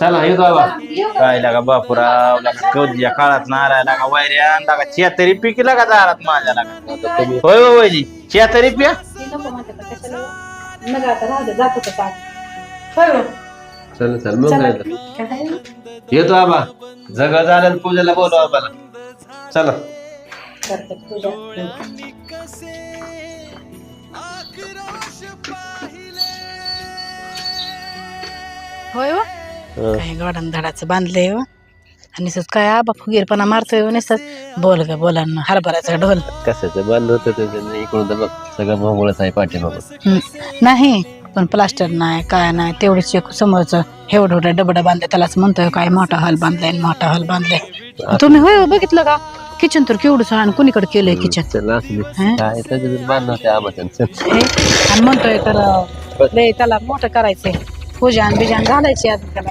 चला येतो बाबा काय लागा बापुराव? लागा कवजीच्या काळात नाराय लागा वैऱ्या लागा चिया तरी पिकी लागा दारात माझ्या लागा. होय होय वैजी चिया तरी पिया. चल चल मग काय तर. काय? येतो बाबा जगा झालं आणि पूजेला बोलू बाबाला चला. करते पूजा होय हो. काय गोडन धडाचं बांधलंय हो. आणि सत काय आबा फुगीरपणा मारतोय हो नुसतं. बोल ग बोलांना हरभऱ्याचा ढोल. कशाचं? बांधलं होतं इकडून तर बघ सगळं मोगळच आहे पाठीमागं. नाही पण प्लास्टर नाही काय नाही तेवढीच एक समोरचं एवढं एवढं डबडं बांधलं त्यालाच म्हणतोय काय मोठा हॉल बांधलाय मोठा हॉल बांधलाय. तुम्ही होय हो, बघितलं का? किचन तर केवढं आणि कुणीकडे केलंय किचन चल हं? काय बांधलं होते आणि म्हणतोय तर लय त्याला मोठं करायचंय. पूजा आणि बिजान घालायची त्याला.